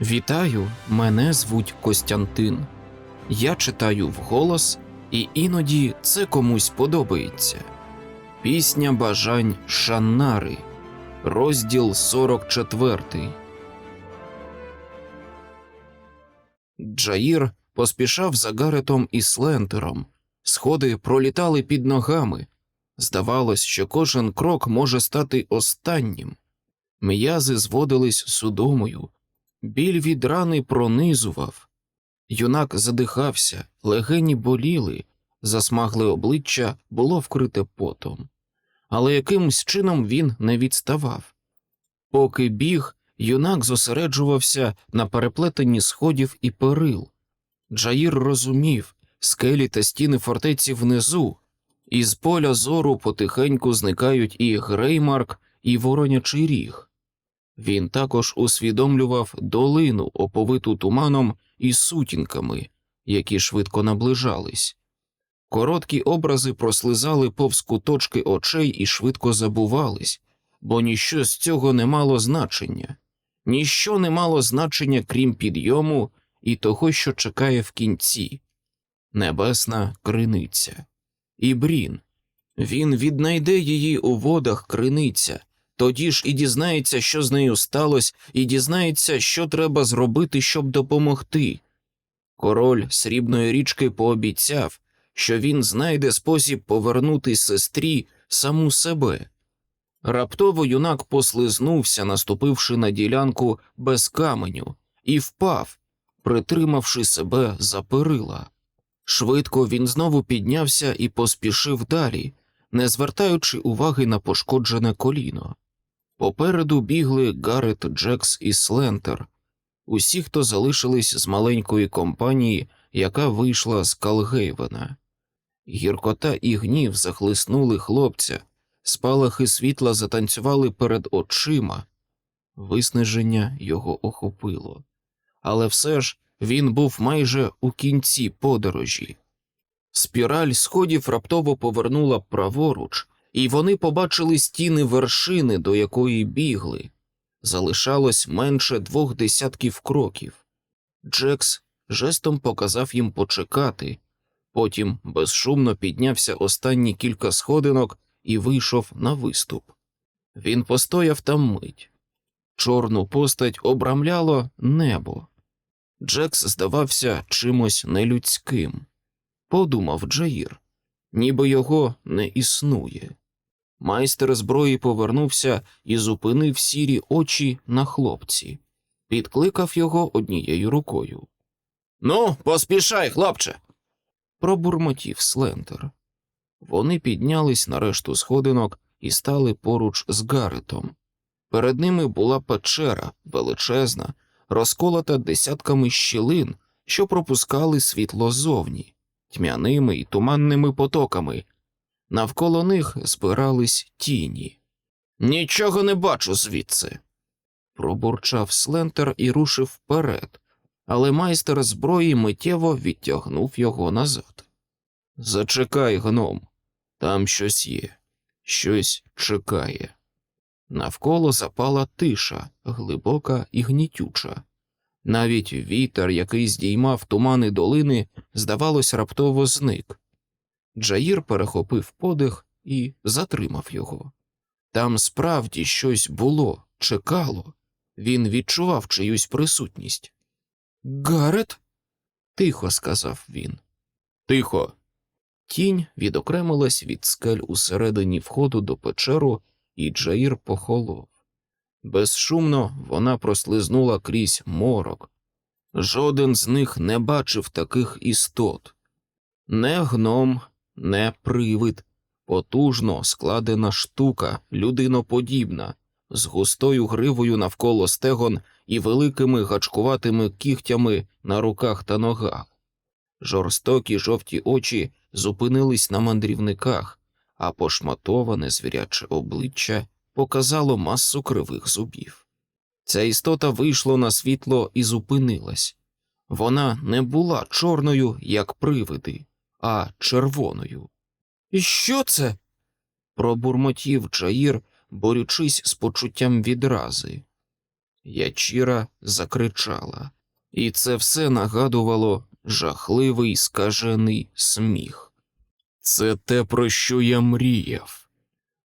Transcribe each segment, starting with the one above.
Вітаю, мене звуть Костянтин. Я читаю вголос, і іноді це комусь подобається. Пісня бажань Шаннари, розділ 44. Джаїр поспішав за Гаретом і Слентером. Сходи пролітали під ногами. Здавалось, що кожен крок може стати останнім. М'язи зводились судомою, біль від рани пронизував. Юнак задихався, легені боліли, засмагле обличчя було вкрите потом. Але якимсь чином він не відставав. Поки біг, юнак зосереджувався на переплетенні сходів і перил. Джаїр розумів, скелі та стіни фортеці внизу, і з поля зору потихеньку зникають і Греймарк, і Воронячий ріг. Він також усвідомлював долину, оповиту туманом і сутінками, які швидко наближались. Короткі образи прослизали повз куточки очей і швидко забувались, бо ніщо з цього не мало значення, ніщо не мало значення, крім підйому і того, що чекає в кінці небесна криниця. І Брін. Він віднайде її у водах криниця, тоді ж і дізнається, що з нею сталося, і дізнається, що треба зробити, щоб допомогти. Король срібної річки пообіцяв, що він знайде спосіб повернути сестрі саму себе. Раптово юнак послизнувся, наступивши на ділянку без каменю, і впав, притримавши себе за перила. Швидко він знову піднявся і поспішив далі, не звертаючи уваги на пошкоджене коліно. Попереду бігли Гарет, Джекс і Слентер, усі, хто залишились з маленької компанії, яка вийшла з Калгейвена. Гіркота і гнів захлиснули хлопця, спалахи світла затанцювали перед очима. Виснаження його охопило. Але все ж він був майже у кінці подорожі. Спіраль сходів раптово повернула праворуч, і вони побачили стіни вершини, до якої бігли. Залишалось менше двох десятків кроків. Джекс жестом показав їм почекати, потім безшумно піднявся останні кілька сходинок і вийшов на виступ. Він постояв там мить. Чорну постать обрамляло небо. Джекс здавався чимось нелюдським. Подумав Джаїр, ніби його не існує. Майстер зброї повернувся і зупинив сірі очі на хлопці, підкликав його однією рукою. Ну, поспішай, хлопче. пробурмотів Слендер. Вони піднялись на решту сходинок і стали поруч з Гаретом. Перед ними була печера величезна, розколота десятками щілин, що пропускали світло зовні, тьмяними і туманними потоками. Навколо них збирались тіні. Нічого не бачу звідси. Пробурчав Слентер і рушив вперед, але майстер зброї миттєво відтягнув його назад. Зачекай, гном, там щось є, щось чекає. Навколо запала тиша, глибока і гнітюча. Навіть вітер, який здіймав тумани долини, здавалось, раптово зник. Джаїр перехопив подих і затримав його. Там справді щось було, чекало. Він відчував чиюсь присутність. Гарет? тихо сказав він. Тихо. Тінь відокремилась від скель усередині входу до печеру, і Джаїр похолов. Безшумно вона прослизнула крізь морок. Жоден з них не бачив таких істот. Не гном, не привид, потужно складена штука, людиноподібна, з густою гривою навколо стегон і великими гачкуватими кігтями на руках та ногах. Жорстокі жовті очі зупинились на мандрівниках, а пошматоване звіряче обличчя показало масу кривих зубів. Ця істота вийшла на світло і зупинилась. Вона не була чорною, як привиди, а червоною. І що це? пробурмотів Джаїр, борючись з почуттям відрази. Ячіра закричала, і це все нагадувало жахливий скажений сміх. Це те, про що я мріяв.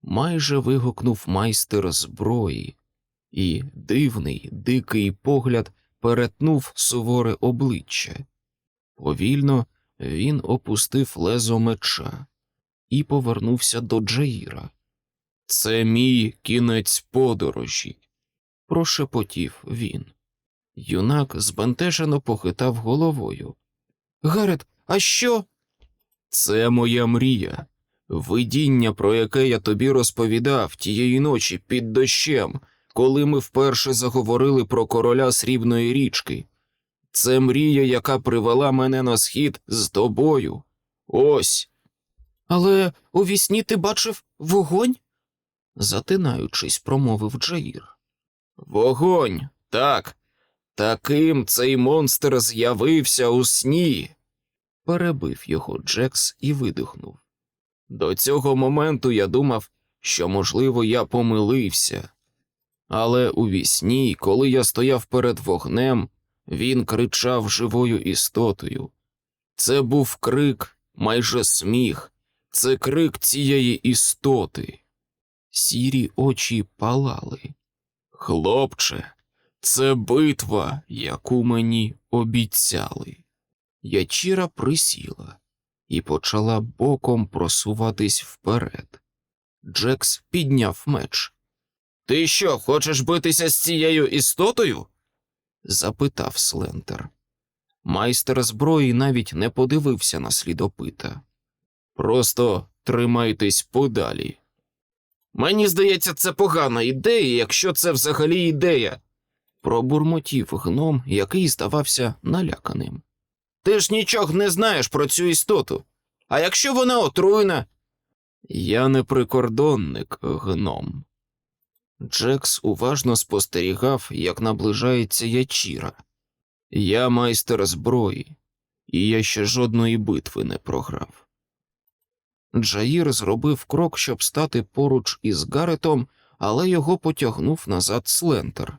Майже вигукнув майстер зброї, і дивний, дикий погляд перетнув суворе обличчя. Повільно він опустив лезо меча і повернувся до Джаїра. Це мій кінець подорожі, прошепотів він. Юнак збентежено похитав головою. Гарет, а що? Це моя мрія, видіння, про яке я тобі розповідав тієї ночі під дощем, коли ми вперше заговорили про короля срібної річки. Це мрія, яка привела мене на схід з тобою. Ось. Але у вісні ти бачив вогонь? затинаючись, промовив Джаїр. Вогонь, так. Таким цей монстр з'явився у сні. Перебив його Джекс і видихнув. До цього моменту я думав, що, можливо, я помилився. Але у вісні, коли я стояв перед вогнем, він кричав живою істотою. Це був крик, майже сміх, це крик цієї істоти. Сірі очі палали. Хлопче, це битва, яку мені обіцяли. Ячіра присіла і почала боком просуватись вперед. Джекс підняв меч. Ти що, хочеш битися з цією істотою? Запитав Слентер. Майстер зброї навіть не подивився на слідопита. Просто тримайтесь подалі. Мені здається, це погана ідея, якщо це взагалі ідея, пробурмотів гном, який здавався наляканим. Ти ж нічого не знаєш про цю істоту. А якщо вона отруйна? Я не прикордонник, гном. Джекс уважно спостерігав, як наближається ячіра. Я майстер зброї, і я ще жодної битви не програв. Джаїр зробив крок, щоб стати поруч із Гаретом, але його потягнув назад Слентер.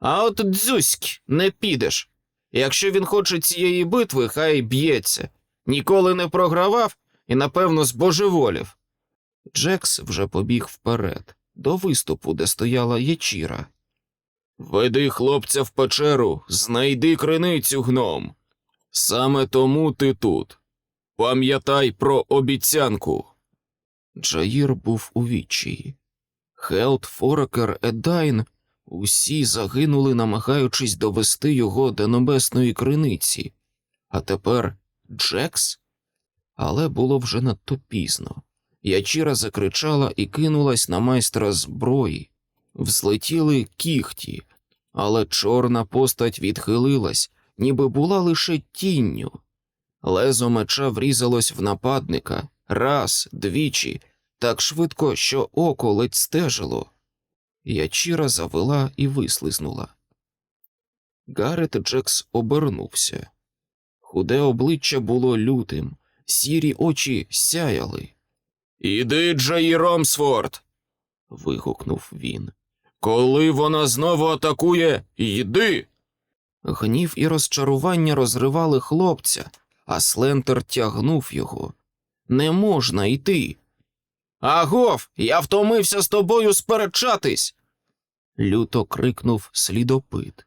А от дзюськ, не підеш. Якщо він хоче цієї битви, хай б'ється. Ніколи не програвав і, напевно, збожеволів. Джекс вже побіг вперед, до виступу, де стояла ячіра. Веди хлопця в печеру, знайди криницю гном. Саме тому ти тут. Пам'ятай про обіцянку. Джаїр був у відчаї. Хелт, Форекер, Едайн усі загинули, намагаючись довести його до небесної криниці. А тепер Джекс? Але було вже надто пізно. Ячіра закричала і кинулась на майстра зброї. Взлетіли кіхті, але чорна постать відхилилась, ніби була лише тінню. Лезо меча врізалось в нападника раз, двічі, так швидко, що око ледь стежило. Ячіра завела і вислизнула. Гарет Джекс обернувся. Худе обличчя було лютим, сірі очі сяяли. Іди, Джаї Ромсфорд. вигукнув він. Коли вона знову атакує, йди. Гнів і розчарування розривали хлопця, а Слентер тягнув його. Не можна йти. Агов, я втомився з тобою сперечатись. люто крикнув слідопит.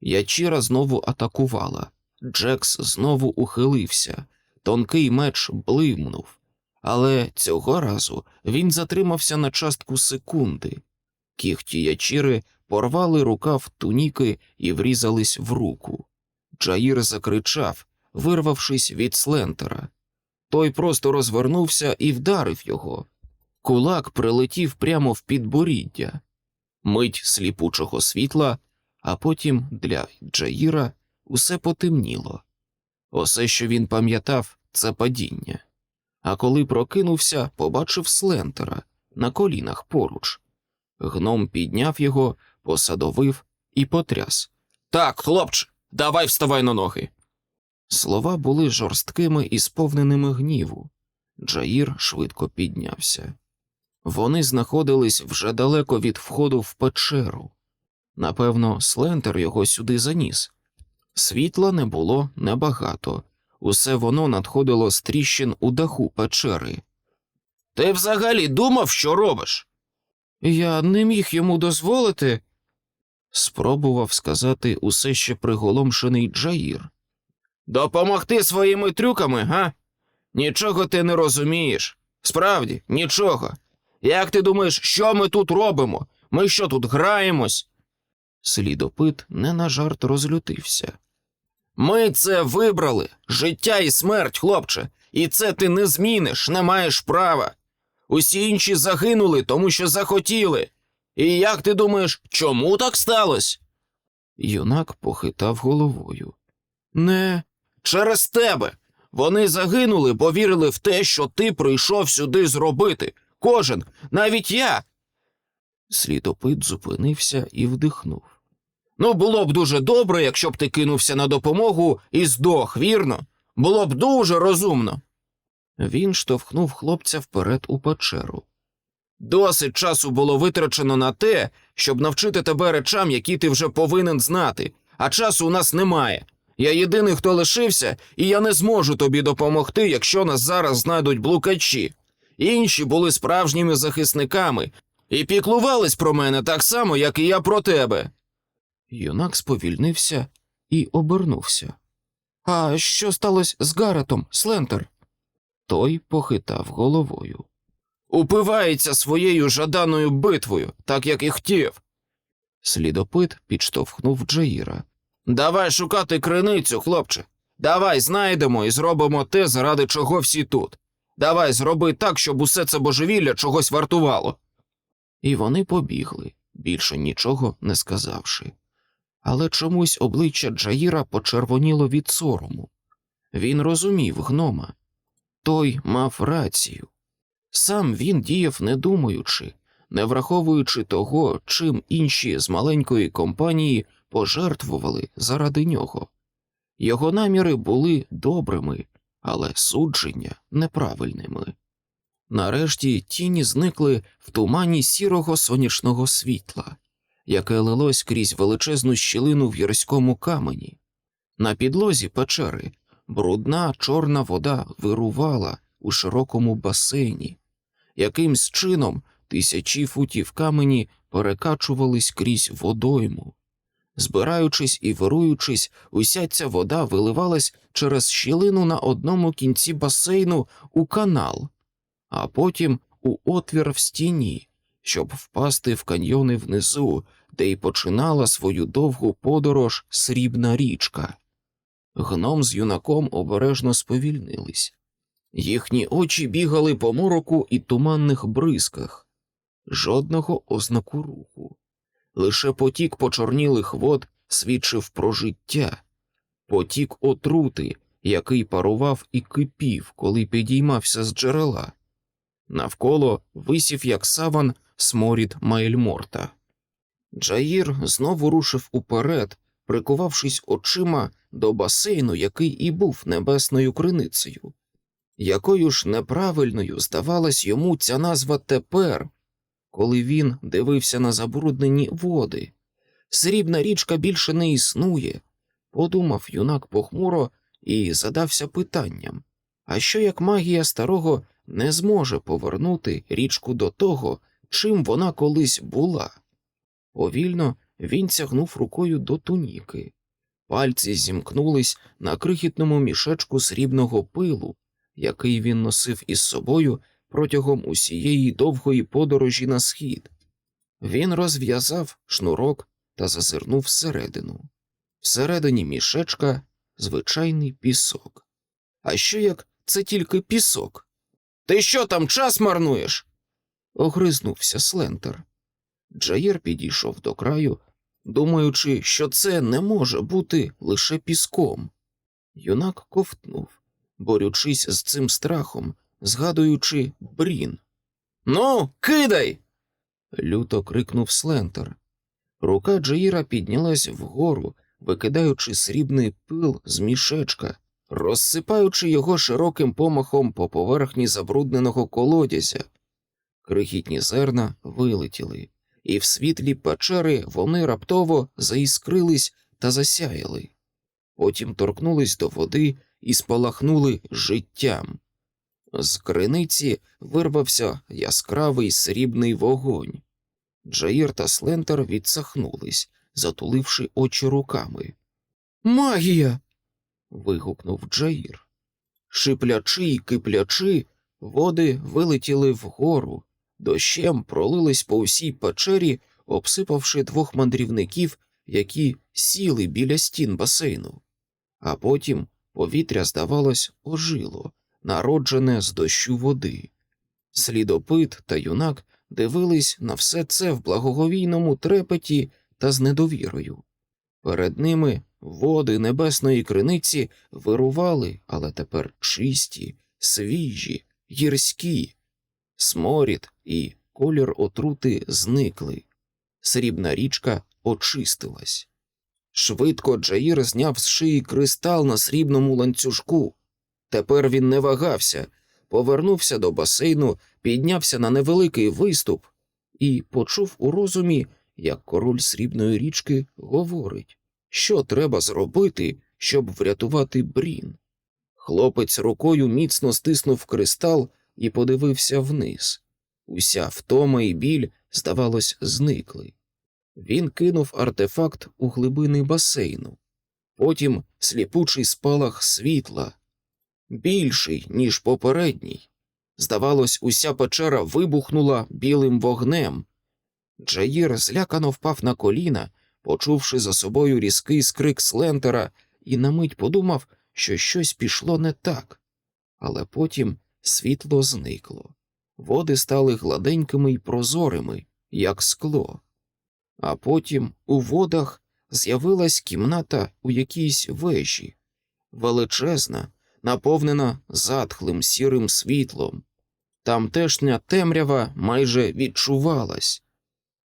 Ячіра знову атакувала. Джекс знову ухилився. Тонкий меч блимнув, але цього разу він затримався на частку секунди. Кіхті ячіри порвали рукав туніки і врізались в руку. Джаїр закричав, вирвавшись від слентера. Той просто розвернувся і вдарив його. Кулак прилетів прямо в підборіддя, мить сліпучого світла, а потім для Джаїра усе потемніло. Усе, що він пам'ятав, це падіння. А коли прокинувся, побачив слентера на колінах поруч. Гном підняв його, посадовив і потряс. Так, хлопче, давай вставай на ноги. Слова були жорсткими і сповненими гніву. Джаїр швидко піднявся. Вони знаходились вже далеко від входу в печеру. Напевно, Слентер його сюди заніс. Світла не було небагато, усе воно надходило з тріщин у даху печери. Ти взагалі думав, що робиш? Я не міг йому дозволити. Спробував сказати усе ще приголомшений Джаїр. Допомогти своїми трюками, га? Нічого ти не розумієш. Справді, нічого. Як ти думаєш, що ми тут робимо? Ми що тут граємось? Слідопит не на жарт розлютився. Ми це вибрали життя і смерть, хлопче, і це ти не зміниш, не маєш права. Усі інші загинули, тому що захотіли. І як ти думаєш, чому так сталося? Юнак похитав головою. Не через тебе. Вони загинули, бо вірили в те, що ти прийшов сюди зробити. Кожен, навіть я. Слідопит зупинився і вдихнув. Ну, було б дуже добре, якщо б ти кинувся на допомогу і здох, вірно? Було б дуже розумно. Він штовхнув хлопця вперед у печеру. Досить часу було витрачено на те, щоб навчити тебе речам, які ти вже повинен знати, а часу у нас немає. Я єдиний, хто лишився, і я не зможу тобі допомогти, якщо нас зараз знайдуть блукачі. Інші були справжніми захисниками і піклувались про мене так само, як і я про тебе. Юнак сповільнився і обернувся. А що сталося з Гаретом, Слентер? Той похитав головою. Упивається своєю жаданою битвою, так як і хотів. Слідопит підштовхнув Джаїра. Давай шукати криницю, хлопче. Давай знайдемо і зробимо те, заради чого всі тут. Давай зроби так, щоб усе це божевілля чогось вартувало. І вони побігли, більше нічого не сказавши. Але чомусь обличчя Джаїра почервоніло від сорому. Він розумів гнома. Той мав рацію. Сам він діяв не думаючи, не враховуючи того, чим інші з маленької компанії пожертвували заради нього. Його наміри були добрими, але судження неправильними. Нарешті тіні зникли в тумані сірого сонячного світла, яке лилось крізь величезну щілину в гірському камені. На підлозі печери брудна чорна вода вирувала у широкому басейні. Якимсь чином тисячі футів камені перекачувались крізь водойму. Збираючись і вируючись, уся ця вода виливалась через щілину на одному кінці басейну у канал, а потім у отвір в стіні, щоб впасти в каньйони внизу, де й починала свою довгу подорож срібна річка. Гном з юнаком обережно сповільнились. Їхні очі бігали по мороку і туманних бризках, жодного ознаку руху. Лише потік почорнілих вод свідчив про життя, потік отрути, який парував і кипів, коли підіймався з джерела. Навколо висів, як саван, сморід Майльморта. Джаїр знову рушив уперед, прикувавшись очима до басейну, який і був небесною криницею. Якою ж неправильною здавалась йому ця назва тепер, коли він дивився на забруднені води. Срібна річка більше не існує, подумав юнак похмуро і задався питанням а що як магія старого не зможе повернути річку до того, чим вона колись була? Повільно він тягнув рукою до туніки. Пальці зімкнулись на крихітному мішечку срібного пилу, який він носив із собою протягом усієї довгої подорожі на схід. Він розв'язав шнурок та зазирнув всередину. Всередині мішечка звичайний пісок. А що як це тільки пісок? Ти що там час марнуєш? Огризнувся Слентер. Джаєр підійшов до краю, думаючи, що це не може бути лише піском. Юнак ковтнув, борючись з цим страхом, згадуючи брін. Ну, кидай. люто крикнув Слентер. Рука Джаїра піднялась вгору, викидаючи срібний пил з мішечка, розсипаючи його широким помахом по поверхні забрудненого колодязя. Крихітні зерна вилетіли, і в світлі печери вони раптово заіскрились та засяяли. Потім торкнулись до води і спалахнули життям. З криниці вирвався яскравий срібний вогонь. Джаїр та Слентер відсахнулись, затуливши очі руками. Магія. вигукнув Джаїр. Шиплячи й киплячи, води вилетіли вгору, дощем пролились по всій печері, обсипавши двох мандрівників, які сіли біля стін басейну. А потім повітря, здавалось, ожило, народжене з дощу води. Слідопит та юнак дивились на все це в благоговійному трепеті та з недовірою. Перед ними води небесної криниці вирували, але тепер чисті, свіжі, гірські. Сморід і колір отрути зникли. Срібна річка очистилась. Швидко Джаїр зняв з шиї кристал на срібному ланцюжку. Тепер він не вагався, повернувся до басейну, піднявся на невеликий виступ і почув у розумі, як король срібної річки говорить, що треба зробити, щоб врятувати брін. Хлопець рукою міцно стиснув кристал і подивився вниз. Уся втома і біль, здавалось, зникли. Він кинув артефакт у глибини басейну, потім сліпучий спалах світла, більший, ніж попередній. Здавалось, уся печера вибухнула білим вогнем. Джаїр злякано впав на коліна, почувши за собою різкий скрик Слентера, і на мить подумав, що щось пішло не так. Але потім світло зникло. Води стали гладенькими й прозорими, як скло. А потім у водах з'явилась кімната у якійсь вежі, величезна, наповнена затхлим сірим світлом. Тамтешня темрява майже відчувалась.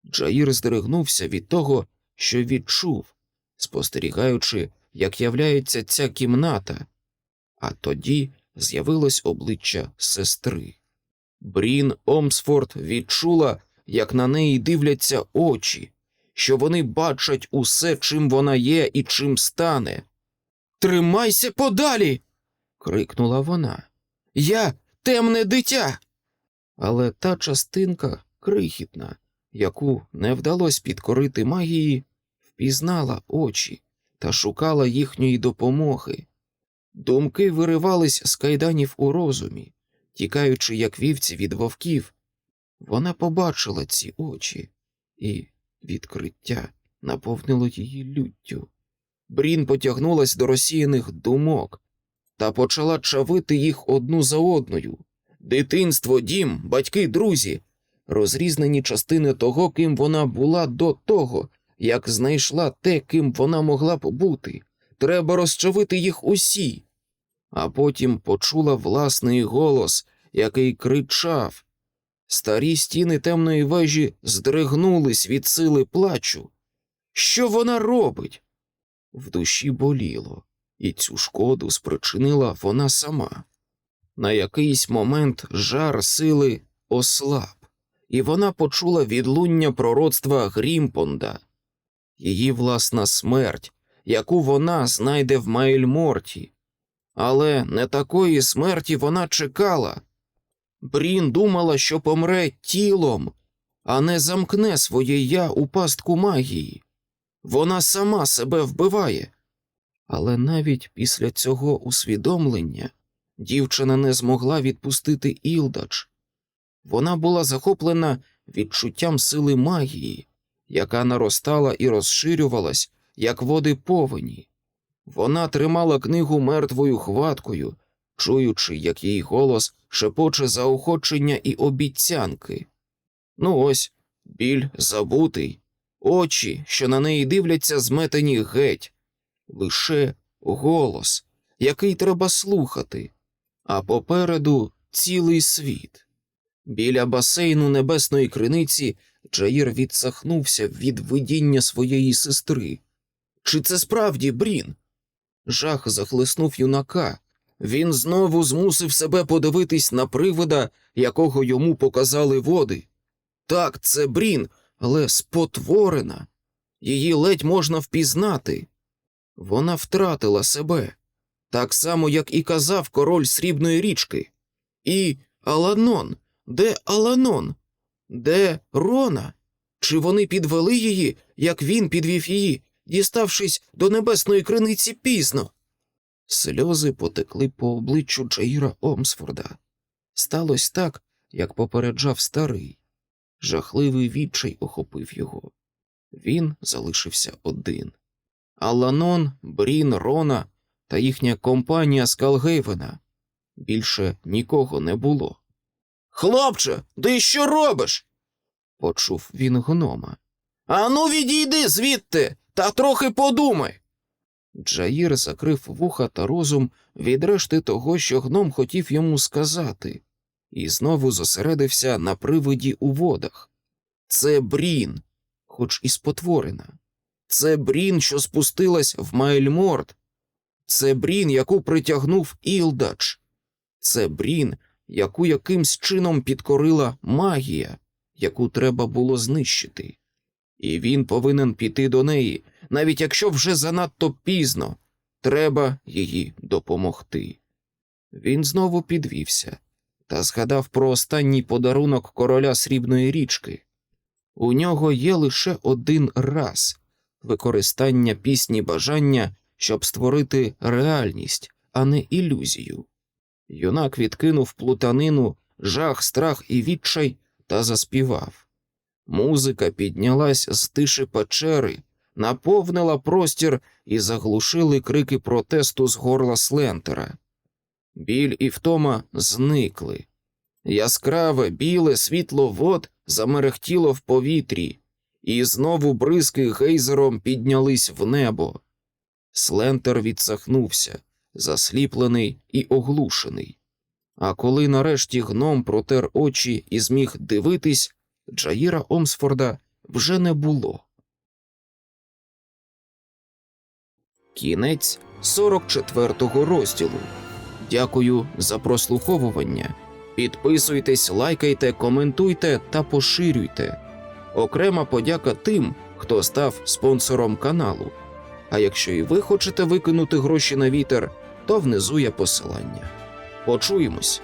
Джаїр здригнувся від того, що відчув, спостерігаючи, як являється ця кімната, а тоді з'явилось обличчя сестри. Брін Омсфорд відчула, як на неї дивляться очі, що вони бачать усе, чим вона є і чим стане. Тримайся подалі. крикнула вона. Я темне дитя. Але та частинка крихітна, яку не вдалося підкорити магії, впізнала очі та шукала їхньої допомоги. Думки виривались з кайданів у розумі, тікаючи, як вівці від вовків. Вона побачила ці очі, і відкриття наповнило її люттю. Брін потягнулась до розсіяних думок та почала чавити їх одну за одною. Дитинство, дім, батьки, друзі, розрізнені частини того, ким вона була до того, як знайшла те, ким вона могла б бути. Треба розчавити їх усі. А потім почула власний голос, який кричав. Старі стіни темної вежі здригнулись від сили плачу. Що вона робить? В душі боліло, і цю шкоду спричинила вона сама. На якийсь момент жар сили ослаб, і вона почула відлуння пророцтва Грімпонда, її власна смерть, яку вона знайде в Майльморті. Але не такої смерті вона чекала. Брін думала, що помре тілом, а не замкне своє я у пастку магії. Вона сама себе вбиває. Але навіть після цього усвідомлення дівчина не змогла відпустити Ілдач. Вона була захоплена відчуттям сили магії, яка наростала і розширювалась, як води повені. Вона тримала книгу мертвою хваткою, чуючи, як її голос шепоче заохочення і обіцянки. Ну ось біль забутий, очі, що на неї дивляться, зметені геть, лише голос, який треба слухати, а попереду цілий світ. Біля басейну небесної криниці Джаїр відсахнувся від видіння своєї сестри. Чи це справді Брін? Жах захлеснув юнака. Він знову змусив себе подивитись на привида, якого йому показали води. Так, це Брін, але спотворена. Її ледь можна впізнати. Вона втратила себе, так само, як і казав король срібної річки. І Аланон, де Аланон? Де Рона? Чи вони підвели її, як він підвів її, діставшись до небесної криниці пізно? Сльози потекли по обличчю Джаїра Омсфорда. Сталося так, як попереджав старий. Жахливий відчай охопив його. Він залишився один. Аланон, Брін, Рона та їхня компанія Скалгейвена. Більше нікого не було. Хлопче, ти що робиш? почув він гнома. Ану, відійди звідти та трохи подумай. Джаїр закрив вуха та розум від решти того, що гном хотів йому сказати, і знову зосередився на привиді у водах. Це Брін, хоч і спотворена. Це Брін, що спустилась в Майльморд. Це Брін, яку притягнув Ілдач. Це Брін, яку якимсь чином підкорила магія, яку треба було знищити. І він повинен піти до неї, навіть якщо вже занадто пізно, треба її допомогти. Він знову підвівся та згадав про останній подарунок короля срібної річки. У нього є лише один раз використання пісні бажання, щоб створити реальність, а не ілюзію. Юнак відкинув плутанину, жах, страх і відчай та заспівав. Музика піднялась з тиші печери, наповнила простір і заглушили крики протесту з горла Слентера. Біль і втома зникли. Яскраве біле світло вод замерехтіло в повітрі, і знову бризки гейзером піднялись в небо. Слентер відсахнувся, засліплений і оглушений. А коли нарешті гном протер очі і зміг дивитись, Джаїра Омсфорда вже не було. Кінець 44-го розділу. Дякую за прослуховування. Підписуйтесь, лайкайте, коментуйте та поширюйте. Окрема подяка тим, хто став спонсором каналу. А якщо і ви хочете викинути гроші на вітер, то внизу є посилання. Почуємось!